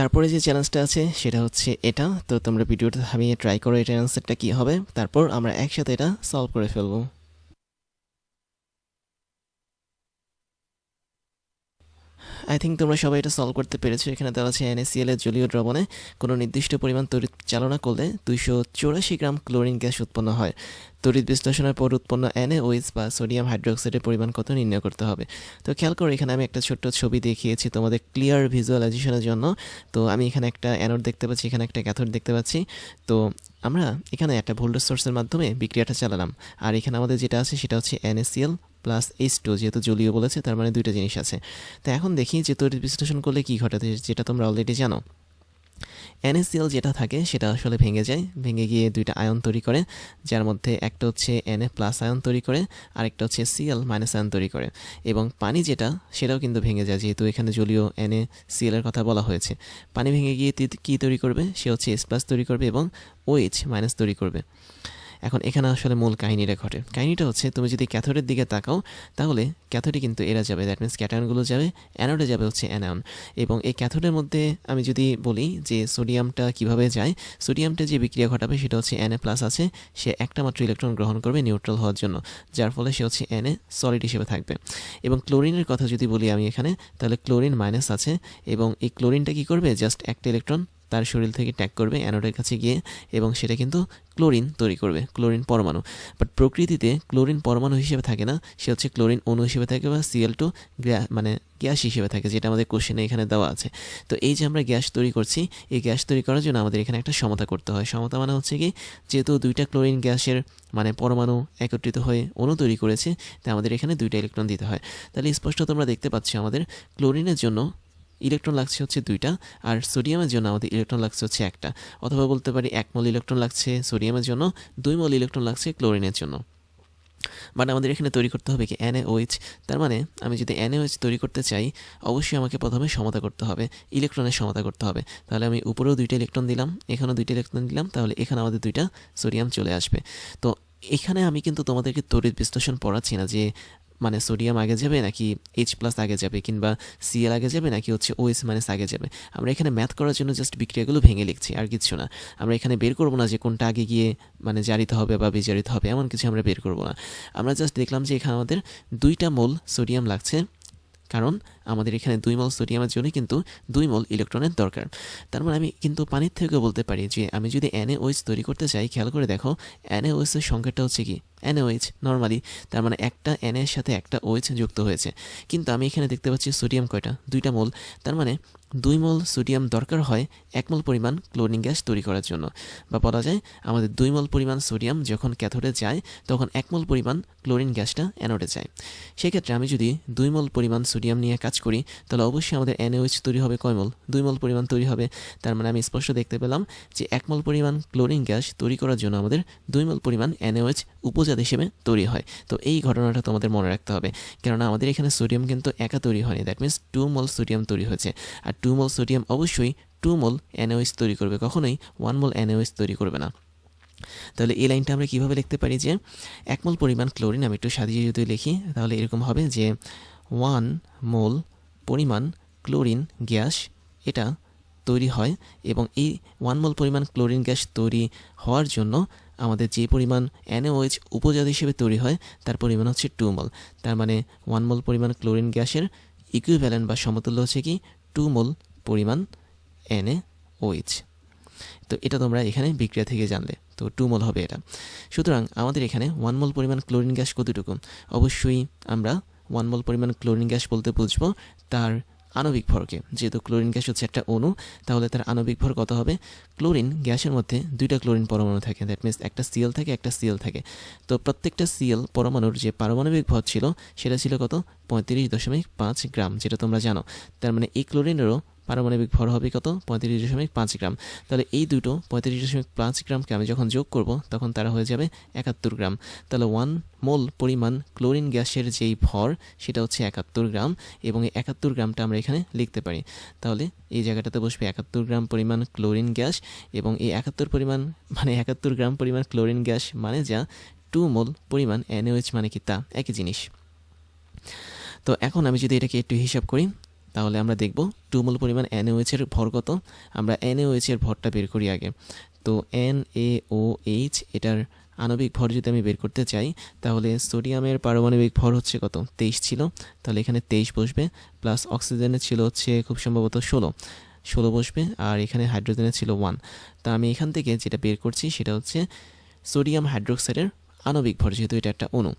তারপরে যে চ্যালেঞ্জটা আছে, সেটা হচ্ছে এটা। তো তোমরা ভিডিওটা থামিয়ে ট্রাই করো এটার অ্যান্সারটা কী হবে? তারপর আমরা একসাথে এটা সলভ করে ফেলব। আই থিঙ্ক তোমরা সবাই এটা সলভ করতে পেরেছ। এখানে দেওয়া আছে এনএসিএল এর জলীয় দ্রবণে কোনো নির্দিষ্ট পরিমাণ তড়িৎ চালনা করলে দুইশো চৌরাশি গ্রাম ক্লোরিন গ্যাস উৎপন্ন হয়। তড়িৎ বিশ্লেষণের পর উৎপন্ন এনএওইস বা সোডিয়াম হাইড্রোক্সাইডের পরিমাণ কত নির্ণয় করতে হবে। তো খেয়াল করো, এখানে আমি একটা ছোট্ট ছবি দেখিয়েছি তোমাদের ক্লিয়ার ভিজুয়ালাইজেশনের জন্য। তো আমি এখানে একটা অ্যানোড দেখতে পাচ্ছি, এখানে একটা ক্যাথোড দেখতে পাচ্ছি। তো আমরা এখানে একটা ভোল্টেজ সোর্সের মাধ্যমে বিক্রিয়াটা চালালাম। আর এখানে আমাদের যেটা আছে সেটা হচ্ছে এনএসিএল প্লাস এইচ টু যেহেতু জলীয় বলেছে, তার মানে দুইটা জিনিস আছে। তো এখন দেখি যে তড়িৎ বিশ্লেষণ করলে কী ঘটে যেটা তোমরা অলরেডি জানো। এনএসিএল যেটা থাকে, সেটা আসলে ভেঙে যায়। ভেঙে গিয়ে দুইটা আয়ন তৈরি করে, যার মধ্যে একটা হচ্ছে এনএ প্লাস আয়ন তৈরি করে, আরেকটা হচ্ছে সিএল মাইনাস আয়ন তৈরি করে। এবং পানি যেটা, সেটাও কিন্তু ভেঙে যায়, যেহেতু এখানে জলীয় এনএ সিএলের কথা বলা হয়েছে। পানি ভেঙে গিয়ে কী তৈরি করবে? সে হচ্ছে এস প্লাস তৈরি করবে এবং ওএইচ মাইনাস তৈরি করবে। এখন এখানে আসলে মূল কাহিনীটা ঘটে। কাহিনীটা হচ্ছে, তুমি যদি ক্যাথোডের দিকে তাকাও, তাহলে ক্যাথোডে কিন্তু এরা যাবে। দ্যাট মিনস ক্যাটায়নগুলো যাবে, অ্যানোডে যাবে হচ্ছে অ্যানায়ন। এবং এই ক্যাথোডের মধ্যে আমি যদি বলি যে সোডিয়ামটা কীভাবে যায়, সোডিয়ামটা যে বিক্রিয়া ঘটাবে সেটা হচ্ছে এনএ প্লাস আছে। সে একটা মাত্র ইলেকট্রন গ্রহণ করবে নিউট্রাল হওয়ার জন্য, যার ফলে সে হচ্ছে এনএ সলিড হিসেবে থাকবে। এবং ক্লোরিনের কথা যদি বলি আমি এখানে, তাহলে ক্লোরিন মাইনাস আছে। এবং এই ক্লোরিনটা কি করবে? জাস্ট একটা ইলেকট্রন তার শরীর থেকে ট্যাগ করবে অ্যানোডের কাছে গিয়ে এবং সেটা কিন্তু ক্লোরিন তৈরি করবে, ক্লোরিন পরমাণু। বাট প্রকৃতিতে ক্লোরিন পরমাণু হিসেবে থাকে না, সে হচ্ছে ক্লোরিন অণু হিসেবে থাকে বা সিএল টু মানে গ্যাস হিসেবে থাকে, যেটা আমাদের কোশ্চেনে এখানে দেওয়া আছে। তো এই যে আমরা গ্যাস তৈরি করছি, এই গ্যাস তৈরি করার জন্য আমাদের এখানে একটা সমতা করতে হয়। সমতা মানে হচ্ছে কি, যেহেতু দুইটা ক্লোরিন গ্যাসের মানে পরমাণু একত্রিত হয়ে অণু তৈরি করেছে, তাই আমাদের এখানে দুইটা ইলেকট্রন দিতে হয়। তাহলে স্পষ্ট তোমরা দেখতে পাচ্ছ আমাদের ক্লোরিনের জন্য ইলেকট্রন লাগছে হচ্ছে দুইটা, আর সোডিয়ামের জন্য আমাদের ইলেকট্রন লাগছে হচ্ছে একটা। অথবা বলতে পারি এক মল ইলেকট্রন লাগছে সোডিয়ামের জন্য, দুই মল ইলেকট্রন লাগছে ক্লোরিনের জন্য। বাট আমাদের এখানে তৈরি করতে হবে কি এনএওএইচ তার মানে আমি যদি এনএওএইচ তৈরি করতে চাই, অবশ্যই আমাকে প্রথমে সমতা করতে হবে ইলেকট্রনের সমতা করতে হবে। তাহলে আমি উপরেও দুইটা ইলেকট্রন দিলাম, এখানেও দুইটা ইলেকট্রন দিলাম, তাহলে এখানে আমাদের দুইটা সোডিয়াম চলে আসবে। তো এখানে আমি কিন্তু তোমাদেরকে তড়িৎ বিশ্লেষণ পড়াচ্ছি না যে মানে সোডিয়াম আগে যাবে নাকি এইচ প্লাস আগে যাবে কিংবা সিএল আগে যাবে নাকি হচ্ছে ওএস মাইনাস আগে যাবে? আমরা এখানে ম্যাথ করার জন্য জাস্ট বিক্রিয়াগুলো ভেঙে লিখছি, আর কিছু না। আমরা এখানে বের করব না যে কোনটা আগে গিয়ে মানে জারিত হবে বা বিজারিত হবে, এমন কিছু আমরা বের করব না। আমরা জাস্ট দেখলাম যে এখানে আমাদের দুইটা মোল সোডিয়াম লাগছে, কারণ আমাদের এখানে দুই মল সোডিয়ামের জন্য কিন্তু দুই মল ইলেকট্রনের দরকার। তার মানে আমি কিন্তু পানির থেকে বলতে পারি যে, আমি যদি এনএ ওইচ তৈরি করতে চাই, খেয়াল করে দেখো এনএ ওইচের সংখ্যাটা হচ্ছে কি? ওইচ নর্মালি তার মানে একটা এনের সাথে একটা ওইচ যুক্ত হয়েছে। কিন্তু আমি এখানে দেখতে পাচ্ছি সোডিয়াম কয়টা? দুইটা মোল। তার মানে দুই মোল সোডিয়াম দরকার হয় এক মোল পরিমাণ ক্লোরিন গ্যাস তৈরি করার জন্য। বা বলা যায়, আমাদের দুই মোল পরিমাণ সোডিয়াম যখন ক্যাথোডে যায়, তখন এক মোল পরিমাণ ক্লোরিন গ্যাসটা অ্যানোডে যায়। সেক্ষেত্রে আমি যদি দুই মোল পরিমাণ সোডিয়াম নিয়ে কাজ করি, তাহলে অবশ্যই আমাদের এনওএইচ তৈরি হবে কয় মোল? দুই মোল পরিমাণ তৈরি হবে। তার মানে আমি স্পষ্ট দেখতে পেলাম যে এক মোল পরিমাণ ক্লোরিন গ্যাস তৈরি করার জন্য আমাদের দুই মোল পরিমাণ এনওএইচ উপজাত হিসেবে তৈরি হয়। তো এই ঘটনাটা তোমাদের মনে রাখতে হবে। কেননা আমাদের এখানে সোডিয়াম কিন্তু একা তৈরি হয়নি। That means two mole sodium তৈরি হয়েছে। আর টু মোল সোডিয়াম অবশ্যই টু মোল এনওএইচ তৈরি করবে। কখনোই ওয়ান মোল এনওএইচ তৈরি করবে না। তাহলে এই লাইনটা আমরা কীভাবে লিখতে পারি যে একমল পরিমাণ ক্লোরিন আমি একটু সাজিয়ে যদি লিখি, তাহলে এরকম হবে যে ওয়ান মোল পরিমাণ ক্লোরিন গ্যাস এটা তৈরি হয় এবং এই ওয়ান মোল পরিমাণ ক্লোরিন গ্যাস তৈরি হওয়ার জন্য আমাদের যে পরিমাণ অ্যানোওয়েজ উপজাত হিসেবে তৈরি হয়, তার পরিমাণ হচ্ছে টু মোল। তার মানে ওয়ান মোল পরিমাণ ক্লোরিন গ্যাসের ইকুইভ্যালেন্ট বা সমতুল্য হচ্ছে কি টু মোল পরিমাণ এনএওএইচ তো এটা তোমরা এখানে বিক্রিয়া থেকে জানলে, তো টু মোল হবে এটা। সুতরাং আমাদের এখানে ওয়ান মোল পরিমাণ ক্লোরিন গ্যাস কতটুকু? অবশ্যই আমরা ওয়ান মোল পরিমাণ ক্লোরিন গ্যাস বলতে বুঝব, তার আণবিক ভরকে। যেহেতু ক্লোরিন গ্যাস হচ্ছে একটা অণু, তাহলে তার আণবিক ভর কত হবে? ক্লোরিন গ্যাসের মধ্যে দুইটা ক্লোরিন পরমাণু থাকে। দ্যাট মিনস একটা সিএল থাকে, একটা সিএল থাকে। তো প্রত্যেকটা সিএল পরমাণুর যে পারমাণবিক ভর ছিল, সেটা ছিল কত? পঁয়ত্রিশ দশমিক পাঁচ গ্রাম, যেটা তোমরা জানো। তার মানে এই ক্লোরিনেরও পারমাণবিক ভর হবে কত? পঁয়ত্রিশ দশমিক পাঁচ গ্রাম। তাহলে এই দুটো পঁয়ত্রিশ দশমিক পাঁচ গ্রামকে আমি যখন যোগ করব, তখন তারা হয়ে যাবে একাত্তর গ্রাম। তাহলে ওয়ান মোল পরিমাণ ক্লোরিন গ্যাসের যেই ভর, সেটা হচ্ছে একাত্তর গ্রাম এবং এই একাত্তর গ্রামটা আমরা এখানে লিখতে পারি। তাহলে এই জায়গাটাতে বসবে একাত্তর গ্রাম পরিমাণ ক্লোরিন গ্যাস এবং এই একাত্তর পরিমাণ মানে একাত্তর গ্রাম পরিমাণ ক্লোরিন গ্যাস মানে যা? টু মোল পরিমাণ এনওএইচ মানে কি তা? একই জিনিস। তো এখন আমি যদি এটাকে একটু হিসাব করি তাহলে আমরা দেখব টু মোল পরিমাণ এর ভর কত। আমরা এর ভরটা বের করি আগে। তো এন এ ও এইচ এটার আণবিক ভর যদি আমি বের করতে চাই, তাহলে সোডিয়ামের পারমাণবিক ভর হচ্ছে কত? তেইশ ছিল। তাহলে এখানে তেইশ বসবে, প্লাস অক্সিজেনের ছিল হচ্ছে খুব সম্ভবত ষোলো। ষোলো বসবে, আর এখানে হাইড্রোজেনের ছিল ওয়ান। তা আমি এখান থেকে যেটা বের করছি, সেটা হচ্ছে সোডিয়াম হাইড্রোক্সাইডের আণবিক ভর, যেহেতু এটা একটা অণু।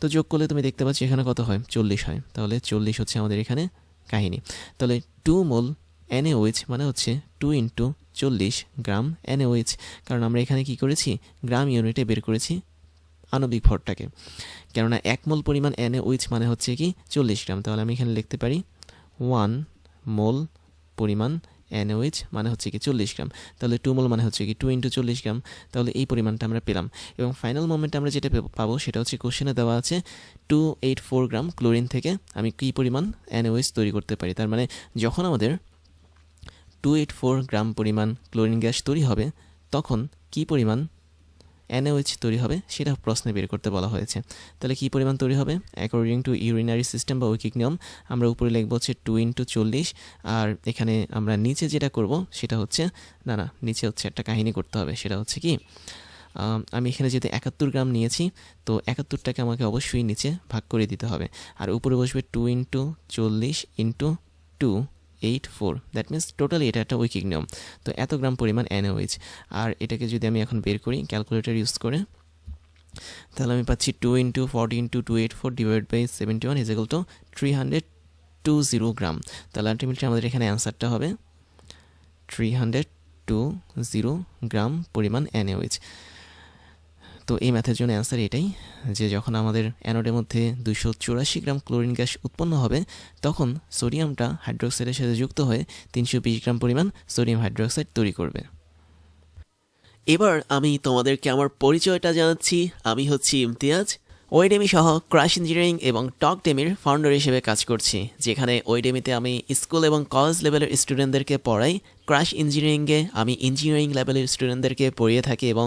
তো যোগ করলে তুমি দেখতে পাচ্ছ এখানে কত হয়? চল্লিশ হয়। তাহলে চল্লিশ হচ্ছে আমাদের এখানে কাহিনী। তাহলে টু মোল NaOH মানে হচ্ছে টু ইন্টু চল্লিশ গ্রাম NaOH কারণ আমরা এখানে কি করেছি? গ্রাম ইউনিটে বের করেছি আণবিক ভরটাকে। কেননা এক মোল পরিমাণ NaOH মানে হচ্ছে কি চল্লিশ গ্রাম। তাহলে আমি এখানে লিখতে পারি ওয়ান মোল পরিমাণ NaOH মানে হচ্ছে কি চল্লিশ গ্রাম। তাহলে টু মোল মানে হচ্ছে কি টু ইন্টু চল্লিশ গ্রাম। তাহলে এই পরিমাণটা আমরা পেলাম। এবং ফাইনাল মোমেন্টে আমরা যেটা পাবো সেটা হচ্ছে কোশ্চেনে দেওয়া আছে two eight four gram chlorine থেকে আমি কী পরিমাণ NaOH তৈরি করতে পারি। তার মানে যখন আমাদের টু এইট ফোর গ্রাম পরিমাণ ক্লোরিন গ্যাস তৈরি হবে, তখন কী পরিমাণ NaOH তৈরি হবে, সেটা প্রশ্নে বের করতে বলা হয়েছে। তাহলে কী পরিমাণ তৈরি হবে? অ্যাকর্ডিং টু ইউরিনারি সিস্টেম বা ঐকিক নিয়ম, আমরা উপরে লিখব হচ্ছে টু ইন্টু চল্লিশ, আর এখানে আমরা নিচে যেটা করব, সেটা হচ্ছে, না না, নিচে হচ্ছে একটা কাহিনী করতে হবে, সেটা হচ্ছে কি আমি এখানে যেহেতু একাত্তর গ্রাম নিয়েছি, তো একাত্তরটাকে আমাকে অবশ্যই নিচে ভাগ করে দিতে হবে। আর উপরে বসবে টু ইন্টু চল্লিশ into two eight four that means totally এটা একটা ঐকিক নিয়ম। তো এত গ্রাম পরিমাণ NaOH আর এটাকে যদি আমি এখন বের করি ক্যালকুলেটর ইউজ করে, তাহলে আমি পাচ্ছি two into forty into two eight four divide by seventy one equal two three hundred two zero gram. তাহলে আলটিমেটলি আমাদের এখানে অ্যান্সারটা হবে three hundred two zero gram পরিমাণ NaOH তো এই ম্যাথের জন্য অ্যান্সার এটাই, যে যখন আমাদের অ্যানোডের মধ্যে দুশো চুরাশি গ্রাম ক্লোরিন গ্যাস উৎপন্ন হবে, তখন সোডিয়ামটা হাইড্রোক্সাইডের সাথে যুক্ত হয়ে তিনশো বিশ গ্রাম পরিমাণ সোডিয়াম হাইড্রোক্সাইড তৈরি করবে। এবার আমি তোমাদেরকে আমার পরিচয়টা জানাচ্ছি। আমি হচ্ছি ইমতিয়াজ, ওয়েডেমি সহ ক্রাশ ইঞ্জিনিয়ারিং এবং টক ডেমির ফাউন্ডার হিসেবে কাজ করছি, যেখানে ওয়েডেমিতে আমি স্কুল এবং কলেজ লেভেলের স্টুডেন্টদেরকে পড়াই। ক্রাশ ইঞ্জিনিয়ারিংয়ে আমি ইঞ্জিনিয়ারিং লেভেলের স্টুডেন্টদেরকে পড়িয়ে থাকি এবং